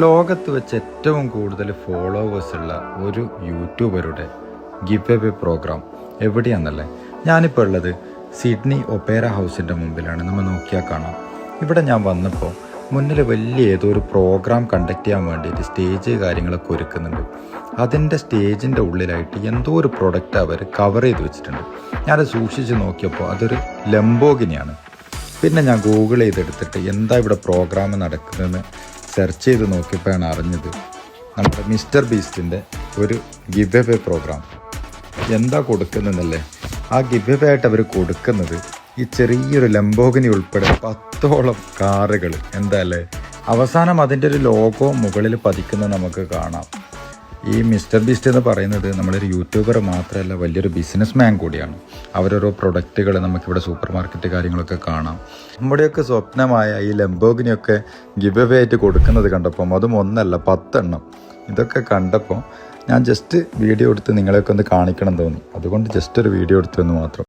ലോകത്ത് വെച്ച് ഏറ്റവും കൂടുതൽ ഫോളോവേഴ്സ് ഉള്ള ഒരു യൂട്യൂബറുടെ ഗിവ് എവേ പ്രോഗ്രാം എവിടെയാണെന്നല്ലേ ഞാനിപ്പോൾ ഉള്ളത് സിഡ്നി ഒപ്പേര ഹൗസിന്റെ മുമ്പിലാണ്. നമ്മൾ നോക്കിയാൽ കാണാം. ഇവിടെ ഞാൻ വന്നപ്പോൾ മുന്നിൽ വലിയ ഏതോ ഒരു പ്രോഗ്രാം കണ്ടക്ട് ചെയ്യാൻ വേണ്ടിയിട്ട് സ്റ്റേജ് കാര്യങ്ങളൊക്കെ ഒരുക്കുന്നുണ്ട്. അതിന്റെ സ്റ്റേജിന്റെ ഉള്ളിലായിട്ട് എന്തോ ഒരു പ്രൊഡക്റ്റ് അവർ കവർ ചെയ്ത് വെച്ചിട്ടുണ്ട്. ഞാനത് സൂക്ഷിച്ച് നോക്കിയപ്പോൾ അതൊരു ലംബോഗിനിയാണ് പിന്നെ ഞാൻ ഗൂഗിൾ ചെയ്തെടുത്തിട്ട് എന്താ ഇവിടെ പ്രോഗ്രാം നടക്കുന്നതെന്ന് സെർച്ച് ചെയ്ത് നോക്കിയപ്പോഴാണ് അറിഞ്ഞത് നമ്മുടെ മിസ്റ്റർ ബീസ്റ്റിന്റെ ഒരു ഗിവ് എവേ പ്രോഗ്രാം. എന്താ കൊടുക്കുന്നതെന്നല്ലേ? ആ ഗിവ് എവേ ആയിട്ട് അവർ കൊടുക്കുന്നത് ഈ ചെറിയൊരു ലംബോഗിനി ഉൾപ്പെടെ പത്തോളം കാറുകൾ എന്താ അവസാനം അതിന്റെ ഒരു ലോഗോ മുകളിൽ പതിക്കുന്നത് നമുക്ക് കാണാം. ഈ മിസ്റ്റർ ബിസ്റ്റ് എന്ന് പറയുന്നത് നമ്മളൊരു യൂട്യൂബർ മാത്രമല്ല വലിയൊരു ബിസിനസ് മാൻ കൂടിയാണ്. അവരോരോ പ്രൊഡക്റ്റുകൾ നമുക്കിവിടെ സൂപ്പർ മാർക്കറ്റ് കാര്യങ്ങളൊക്കെ കാണാം. നമ്മുടെയൊക്കെ സ്വപ്നമായ ഈ ലംബോഗിനിയൊക്കെ ഗിവ് അവേ ആയിട്ട് കൊടുക്കുന്നത് കണ്ടപ്പം അതും ഒന്നല്ല പത്തെണ്ണം. ഇതൊക്കെ കണ്ടപ്പോൾ ഞാൻ ജസ്റ്റ് വീഡിയോ എടുത്ത് നിങ്ങളെയൊക്കെ ഒന്ന് കാണിക്കണം തോന്നി. അതുകൊണ്ട് ജസ്റ്റ് ഒരു വീഡിയോ എടുത്തു എന്ന് മാത്രം.